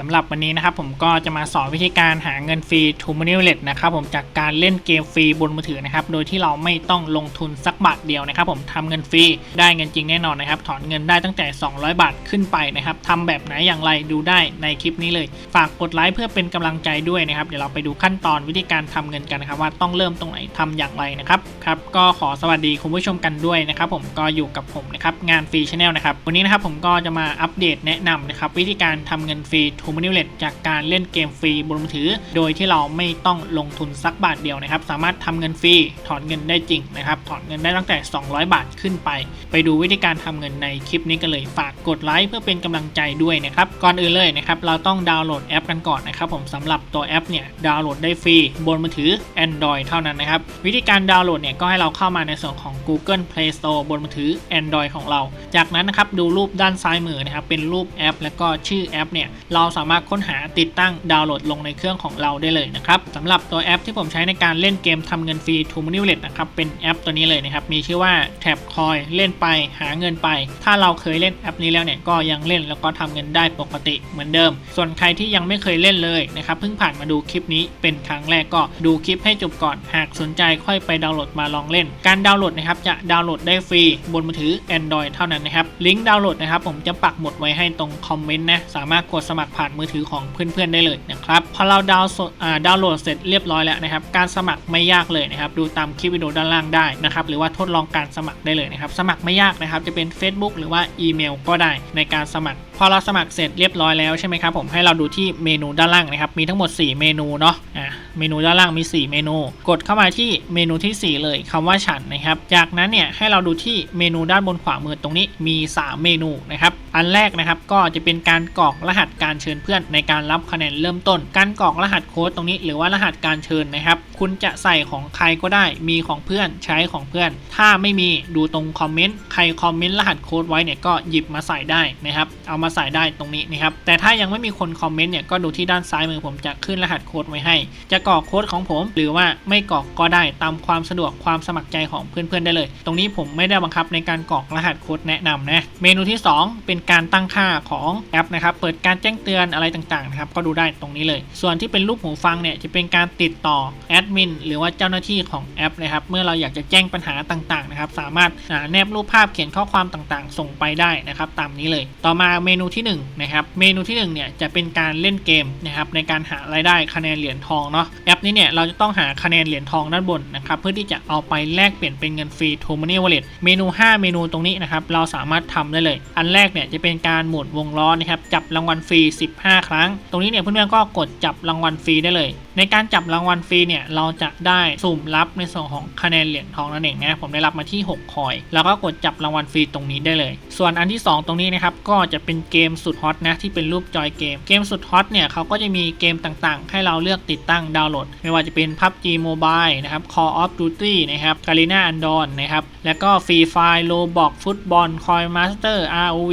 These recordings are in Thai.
สำหรับวันนี้นะครับผมก็จะมาสอนวิธีการหาเงินฟรีทูม o นิวเลตนะครับผมจากการเล่นเกมฟรีบนมือถือนะครับโดยที่เราไม่ต้องลงทุนสักบาทเดียวนะครับผมทำเงินฟรีได้เงินจริงแน่นอนนะครับถอนเงินได้ตั้งแต่ 200 บาทขึ้นไปนะครับทำแบบไหนอย่างไรดูได้ในคลิปนี้เลย ฝากกดไลค์เพื่อเป็นกำลังใจด้วยนะครับเดี๋ยวเราไปดูขั้นตอนวิธีการทำเงินกันนะครับว่าต้องเริ่มตรงไหนทำอย่างไรนะครับครับก็ขอสวัสดีคุณผู้ชมกันด้วยนะครับผมก็อยู่กับผมนะครับงานฟรีชาแนลนะครับวันนี้นะครับผมก็จะมาอัปเดตแนะนำนะครับวิธีการทำเงินฟรีทูม o นิวเลตจากการเล่นเกมฟรีบนมือถือ โดยที่เราไม่ต้องลงทุนสักบาทเดียวนะครับ สามารถทำเงินฟรีถอนเงินได้จริงนะครับถอนเงินได้ตั้งแต่ 200 บาทขึ้นไป ไปดูวิธีการทำเงินในคลิปนี้กันเลยฝากกดไลค์เพื่อเป็นกำลังใจด้วยนะครับก่อนอื่นเลยนะครับเราต้องดาวน์โหลดแอปกันก่อนนะครับผมสำหรับตัวแอปเนี่ยดาวน์โหลดได้ฟรีบนมือถือ Android เท่านั้นนะครับวิธีการดาวน์โหลดเนี่ยก็ให้เราเข้ามาในส่วนของ Google Play Store บนมือถือ Android ของเรา จากนั้นนะครับดูรูปด้านซ้ายมือนะครับเป็นรูปแอป แล้วก็ชื่อแอปเนี่ยเราสามารถค้นหาติดตั้งดาวน์โหลดลงในเครื่องของเราได้เลยนะครับสำหรับตัวแอปที่ผมใช้ในการเล่นเกมทำเงินฟรี t o m o n e w l e t นะครับเป็นแอปตัวนี้เลยนะครับมีชื่อว่า Tab Coin เล่นไปหาเงินไป ถ้าเราเคยเล่นแอปนี้แล้วเนี่ยก็ยังเล่นแล้วก็ทำเงินได้ปกติเหมือนเดิม ส่วนใครที่ยังไม่เคยเล่นเลยนะครับเพิ่งผ่านมาดูคลิปนี้เป็นครั้งแรกก็ดูคลิปให้จบก่อนหากสนใจค่อยไปดาวน์โหลดมาลองเล่น การดาวน์โหลดนะครับจะดาวน์โหลดได้ฟรีบนมือถือ Android เท่านั้นนะครับลิงก์ดาวน์โหลดนะครับผมจะปักหมุดไว้ให้ตรงคอมเมนต์นะสามารถกดสมัครผ่านมือถือของเพื่อนๆได้เลยนะครับพอเราดาวน์โหลดาดาวน์โหลดเสร็จเรียบร้อยแล้วนะครับการสมัครไม่ยากเลยนะครับดูตามคลิปวิดีโอด้านล่างได้นะครับหรือว่าทดลองการสมัครได้เลยนะครับสมัครไม่ยากนะครับจะเป็น Facebook หรือว่าอีเมลก็ได้ในการสมัคร พอเราสมัครเสร็จเรียบร้อยแล้วใช่ไหมครับผมให้เราดูที่เมนูด้านล่างนะครับมีทั้งหมด 4 เมนูเนาะอ่า เมนูด้านล่างมี 4 เมนู กดเข้ามาที่เมนูที่ 4 เลยคำว่าฉันนะครับ จากนั้นเนี่ยให้เราดูที่เมนูด้านบนขวามือตรงนี้มี 3 เมนูนะครับ อันแรกนะครับก็จะเป็นการกรอกรหัสการเชิญเพื่อนในการรับคะแนนเริ่มต้น การกรอกรหัสโค้ดตรงนี้หรือว่ารหัสการเชิญนะครับคุณจะใส่ของใครก็ได้ มีของเพื่อนใช้ของเพื่อน ถ้าไม่มีดูตรงคอมเมนต์ ใครคอมเมนต์รหัสโค้ดไว้เนี่ยก็หยิบมาใส่ได้นะครับ เอามาใส่ได้ตรงนี้นะครับ แต่ถ้ายังไม่มีคนคอมเมนต์เนี่ยก็ดูที่ด้านซ้ายมือผมจะขึ้นรหัสโค้ดไว้ให้ จะกรอกโค้ดของผม หรือว่าไม่กรอกก็ได้ตามความสะดวกความสมัครใจของเพื่อนๆได้เลย ตรงนี้ผมไม่ได้บังคับในการกรอกรหัสโค้ดแนะนำนะ เมนูที่ 2 เป็นการตั้งค่าของแอปนะครับ เปิดการแจ้งเตือนอะไรต่างๆนะครับ ก็ดูได้ตรงนี้เลย ส่วนที่เป็นรูปหูฟังเนี่ยจะเป็นการติดต่อแอดมินหรือว่าเจ้าหน้าที่ของแอปนะครับ เมื่อเราอยากจะแจ้งปัญหาต่างๆนะครับ สามารถาแนบรูปภาพเขียนข้อความต่างๆ ส่งไปได้นะครับ ตามนี้เลย ต่อมาเมนูที่1นะครับ เมนูที่1เนี่ยจะเป็นการเล่นเกมนะครับในการหารายได้คะแนนเหรียญทองเนาะ แอปนี้เนี่ยเราจะต้องหาคะแนนเหรียญทองด้านบนนะครับเพื่อที่จะเอาไปแลกเปลี่ยนเป็นเงินฟรี t o m o n e y Wallet เมนู 5 เมนูตรงนี้นะครับเราสามารถทำได้เลย อันแรกเนี่ยจะเป็นการหมุนวงล้อนะครับจับรางวัลฟรี 15 ครั้ง ตรงนี้เนี่ยเพื่อนๆก็กดจับรางวัลฟรีได้เลย ในการจับรางวัลฟรีเนี่ยเราจะได้สุ่มรับในส่วนของคะแนนเหรียญทองนั่นเองนะผมได้รับมาที่ 6 คอย แล้วก็กดจับรางวัลฟรีตรงนี้ได้เลย ส่วนอันที่ 2 ตรงนี้นะครับก็จะเป็นเกมสุดฮอตนะที่เป็นรูปจอยเกม เกมสุดฮอตเนี่ยเขาก็จะมีเกมต่างๆ ให้เราเลือกติดตั้งดาวน์โหลด ไม่ว่าจะเป็น PUBG Mobile นะครับ Call of Duty นะครับ Garena Andon นะครับแล้วก็ Free Fire Roblox Football Coin Master ROV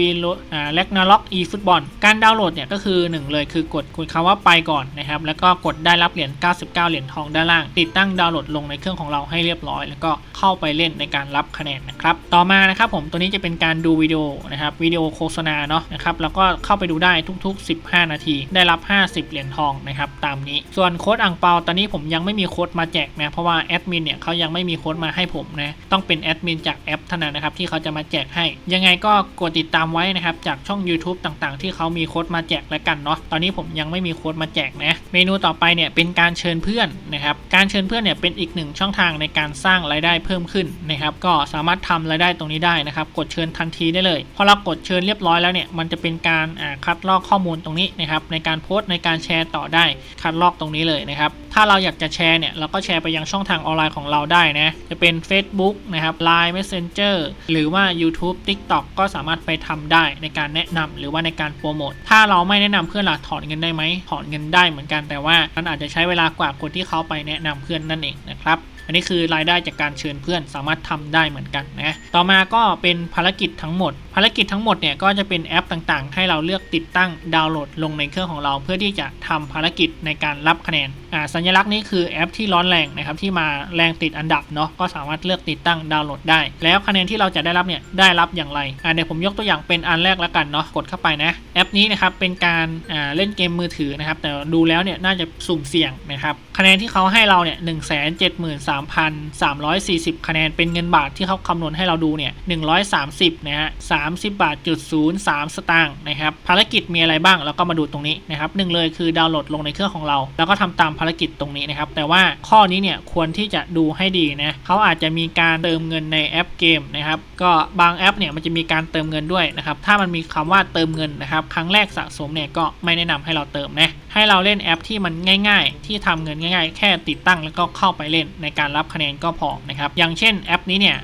อ่า Ragnarok eFootball การดาวน์โหลดเนี่ยก็คือ 1 เลยคือกดกดคำว่าไปก่อนนะครับแล้วก็กดได้รับเหรียญ 99 เหรียญทองด้านล่าง ติดตั้งดาวน์โหลดลงในเครื่องของเราให้เรียบร้อย แล้วก็เข้าไปเล่นในการรับคะแนนนะครับ ต่อมานะครับผมตัวนี้จะเป็นการดูวิดีโอนะครับวิดีโอโฆษณาเนาะนะครับแล้วก็เข้าไปดูได้ทุก ๆ 15 นาที ได้รับ 50 เหรียญทองนะครับตามนี้ ส่วนโค้ดอ่างเปาตอนนี้ผมยังไม่มีโค้ดมาแจกนะเพราะว่าแอดมินเนี่ยเขายังไม่มีโค้ดมาให้ผมนะต้องเป็นแอดมินจากแอปเท่านั้นนะครับที่เขาจะมาแจกให้ ยังไงก็กดติดตามไว้นะครับจากช่อง YouTube ต่างๆ ที่เขามีโค้ดมาแจกแล้วกันเนาะตอนนี้ผมยังไม่มีโค้ดมาแจกนะเมนูต่อไปเนี่ยเป็นการเชิญเพื่อนนะครับ การเชิญเพื่อนเนี่ยเป็นอีกหนึ่งช่องทางในการสร้างรายได้เพิ่มขึ้นนะครับ ก็สามารถทำรายได้ตรงนี้ได้นะครับ กดเชิญทันทีได้เลย พอเรากดเชิญเรียบร้อยแล้วเนี่ย มันจะเป็นการคัดลอกข้อมูลตรงนี้นะครับ ในการโพสต์ในการแชร์ต่อได้ คัดลอกตรงนี้เลยนะครับถ้าเราอยากจะแชร์เนี่ยเราก็แชร์ไปยังช่องทางออนไลน์ของเราได้นะ จะเป็น Facebook นะครับ Line Messenger หรือว่า YouTube TikTok ก็สามารถไปทำได้ในการแนะนำหรือว่าในการโปรโมท ถ้าเราไม่แนะนำเพื่อนล่ะถอนเงินได้ไหมถอนเงินได้เหมือนกันแต่ว่ามันอาจจะใช้เวลากว่าคนที่เขาไปแนะนำเพื่อนนั่นเองนะครับอันนี้คือรายได้จากการเชิญเพื่อนสามารถทำได้เหมือนกันนะ ต่อมาก็เป็นภารกิจทั้งหมด ภารกิจทั้งหมดเนี่ยก็จะเป็นแอปต่างๆ ให้เราเลือกติดตั้งดาวน์โหลดลงในเครื่องของเรา เพื่อที่จะทำภารกิจในการรับคะแนนอ่าสัญลักษณ์นี้คือแอปที่ร้อนแรงนะครับที่มาแรงติดอันดับเนาะก็สามารถเลือกติดตั้งดาวน์โหลดได้ แล้วคะแนนที่เราจะได้รับเนี่ยได้รับอย่างไรอ่าเดี๋ยวผมยกตัวอย่างเป็นอันแรกแล้วกันเนาะกดเข้าไปนะแอปนี้นะครับเป็นการอ่าเล่นเกมมือถือนะครับแต่ดูแล้วเนี่ยน่าจะสุ่มเสี่ยงนะครับคะแนนที่เขาให้เราเนี่ยหนึ่งแสนเจ็ดหมื่นสามพันสามร้อยสี่สิบคะแนนเป็นเงินบาทที่เขาคำนวณให้เราดูเนี่ยหนึ่งร้อยสามสิบนะฮะสามสิบบาทจุดศูนย์สามสตางค์นะครับภารกิจมีอะไรบ้างเราก็มาดูตรงนี้นะครับหนึ่งเลยคือดาวน์โหลดลงในเครื่องของเรา แล้วก็ทำตามภารกิจตรงนี้นะครับแต่ว่าข้อนี้เนี่ยควรที่จะดูให้ดีนะเขาอาจจะมีการเติมเงินในแอปเกมนะครับก็บางแอปเนี่ยมันจะมีการเติมเงินด้วยนะครับถ้ามันมีคำว่าเติมเงินนะครับครั้งแรกสะสมเนี่ยก็ไม่แนะนำให้เราเติมนะ ให้เราเล่นแอปที่มันง่าย ๆ ที่ทำเงินง่าย ๆ แค่ติดตั้งแล้วก็เข้าไปเล่นในการรับคะแนนก็พอนะครับ อย่างเช่นแอปนี้เนี่ย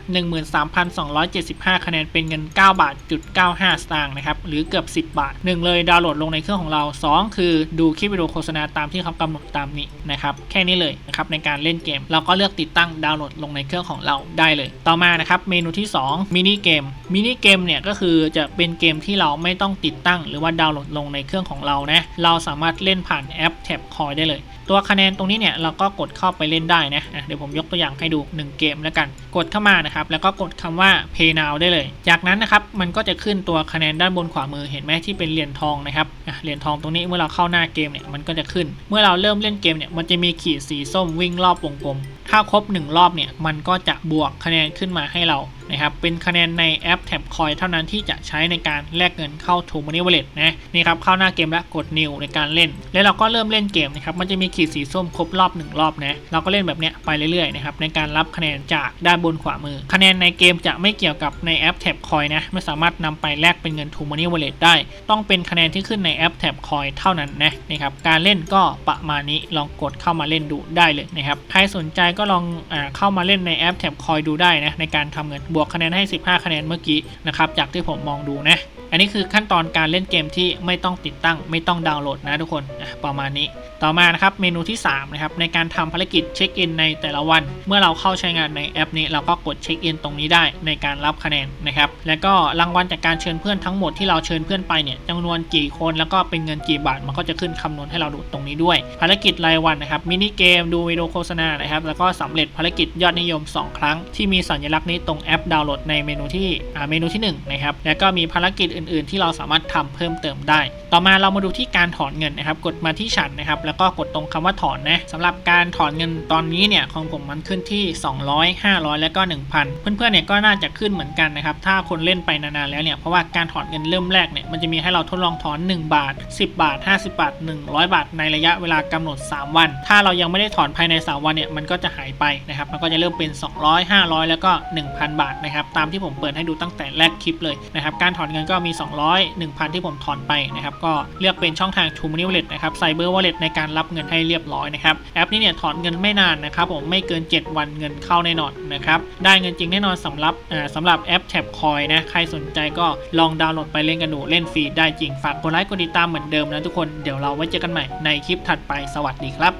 13,275คะแนนเป็นเงิน9บาทจุด95สตางค์นะครับ หรือเกือบ10บาท1เลยดาวน์โหลดลงในเครื่องของเรา2คือดูคลิปวิดีโอโฆษณาตามที่เขากำหนดตามนี้นะครับ แค่นี้เลยนะครับในการเล่นเกม เราก็เลือกติดตั้งดาวน์โหลดลงในเครื่องของเราได้เลย ต่อมานะครับเมนูที่ 2มินิเกม มินิเกมเนี่ยก็คือจะเป็นเกมที่เราไม่ต้องติดตั้ง หรือว่าดาวน์โหลดลงในเครื่องของเรานะเราสามารถเล่นผ่านแอปแท็บคอยได้เลย ตัวคะแนนตรงนี้เนี่ยเราก็กดเข้าไปเล่นได้นะะเดี๋ยวผมยกตัวอย่างให้ดู 1 เกมแล้วกัน กดเข้ามานะครับแล้วก็กดคำว่า Pay Now ได้เลย จากนั้นนะครับมันก็จะขึ้นตัวคะแนนด้านบนขวามือเห็นไหมที่เป็นเหรียญทองนะครับเหรียญทองตรงนี้เมื่อเราเข้าหน้าเกมเนี่ยมันก็จะขึ้น เมื่อเราเริ่มเล่นเกมเนี่ยมันจะมีขีดสีส้มวิ่งรอบวงกลม ถ้าครบ 1 รอบเนี่ยมันก็จะบวกคะแนนขึ้นมาให้เรานะครับเป็นคะแนนในแอปแท็บคอยเท่านั้นที่จะใช้ในการแลกเงินเข้า t ู Money Wallet นะนี่ครับเข้าหน้าเกมแล้วกด New ในการเล่น แล้วเราก็เริ่มเล่นเกมนะครับมันจะมีขีดสีส้มครบรอบ 1 รอบนะเราก็เล่นแบบเนี้ยไปเรื่อยๆนะครับในการรับคะแนนจากด้านบนขวามือ คะแนนในเกมจะไม่เกี่ยวกับในแอปแท็บคอยนะไม่สามารถนำไปแลกเป็นเงิน t ู Money Wallet ได้ ต้องเป็นคะแนนที่ขึ้นในแอปแท็บคอยเท่านั้นนะนี่ครับการเล่นก็ประมาณนี้ลองกดเข้ามาเล่นดูได้เลยนะครับใครสนใจก็ลองอเข้ามาเล่นในแอปแท็บคอยดูได้นะในการทำเงินบวกคะแนนให้ 15 คะแนนเมื่อกี้นะครับจากที่ผมมองดูนะ อันนี้คือขั้นตอนการเล่นเกมที่ไม่ต้องติดตั้ง ไม่ต้องดาวน์โหลดนะทุกคนประมาณนี้ ต่อมานะครับเมนูที่ 3 นะครับ ในการทำภารกิจเช็คอินในแต่ละวัน เมื่อเราเข้าใช้งานในแอปนี้ เราก็กดเช็คอินตรงนี้ได้ในการรับคะแนนนะครับ แล้วก็รางวัลจากการเชิญเพื่อนทั้งหมดที่เราเชิญเพื่อนไปเนี่ยจำนวนกี่คนแล้วก็เป็นเงินกี่บาทมันก็จะขึ้นคำนวณให้เราดูตรงนี้ด้วย ภารกิจรายวันนะครับมินิเกมดูวิดีโอโฆษณานะครับแล้วก็สำเร็จภารกิจยอดนิยม 2 ครั้ง ที่มีสัญลักษณ์นี้ตรงแอปดาวน์โหลดในเมนูที่เมนูที่1นะครับแล้วก็มีภารกิจอื่นๆ ที่เราสามารถทำเพิ่มเติมได้ ต่อมาเรามาดูที่การถอนเงินนะครับ กดมาที่ฉันนะครับ แล้วก็กดตรงคำว่าถอนนะสำหรับการถอนเงินตอนนี้เนี่ยของผมมันขึ้นที่ 200 500 แล้วก็ 1,000 เพื่อนๆเนี่ยก็น่าจะขึ้นเหมือนกันนะครับ ถ้าคนเล่นไปนานๆแล้วเนี่ย เพราะว่าการถอนเงินเริ่มแรกเนี่ย มันจะมีให้เราทดลองถอน 1 บาท 10 บาท 50 บาท 100 บาท ในระยะเวลากำหนด 3 วัน ถ้าเรายังไม่ได้ถอนภายใน 3 วันเนี่ย มันก็จะหายไปนะครับ มันก็จะเริ่มเป็น 200 500 แล้วก็ 1,000 บาทนะครับ ตามที่ผมเปิดให้ดูตั้งแต่แรกคลิปเลยนะครับ การถอนเงินก็มีี 200 1,000 ที่ผมถอนไปนะครับก็เลือกเป็นช่องทาง True Money Wallet นะครับ Cyber Wallet ในการรับเงินให้เรียบร้อยนะครับแอปนี้เนี่ยถอนเงินไม่นานนะครับผมไม่เกิน 7 วันเงินเข้าแน่นอนนะครับได้เงินจริงแน่นอนสำหรับสำหรับแอป Tab Coin นะใครสนใจก็ลองดาวน์โหลดไปเล่นกันดูเล่นฟรีได้จริงฝากกดไลค์กดติดตามเหมือนเดิมนะทุกคนเดี๋ยวเราไว้เจอกันใหม่ในคลิปถัดไปสวัสดีครับ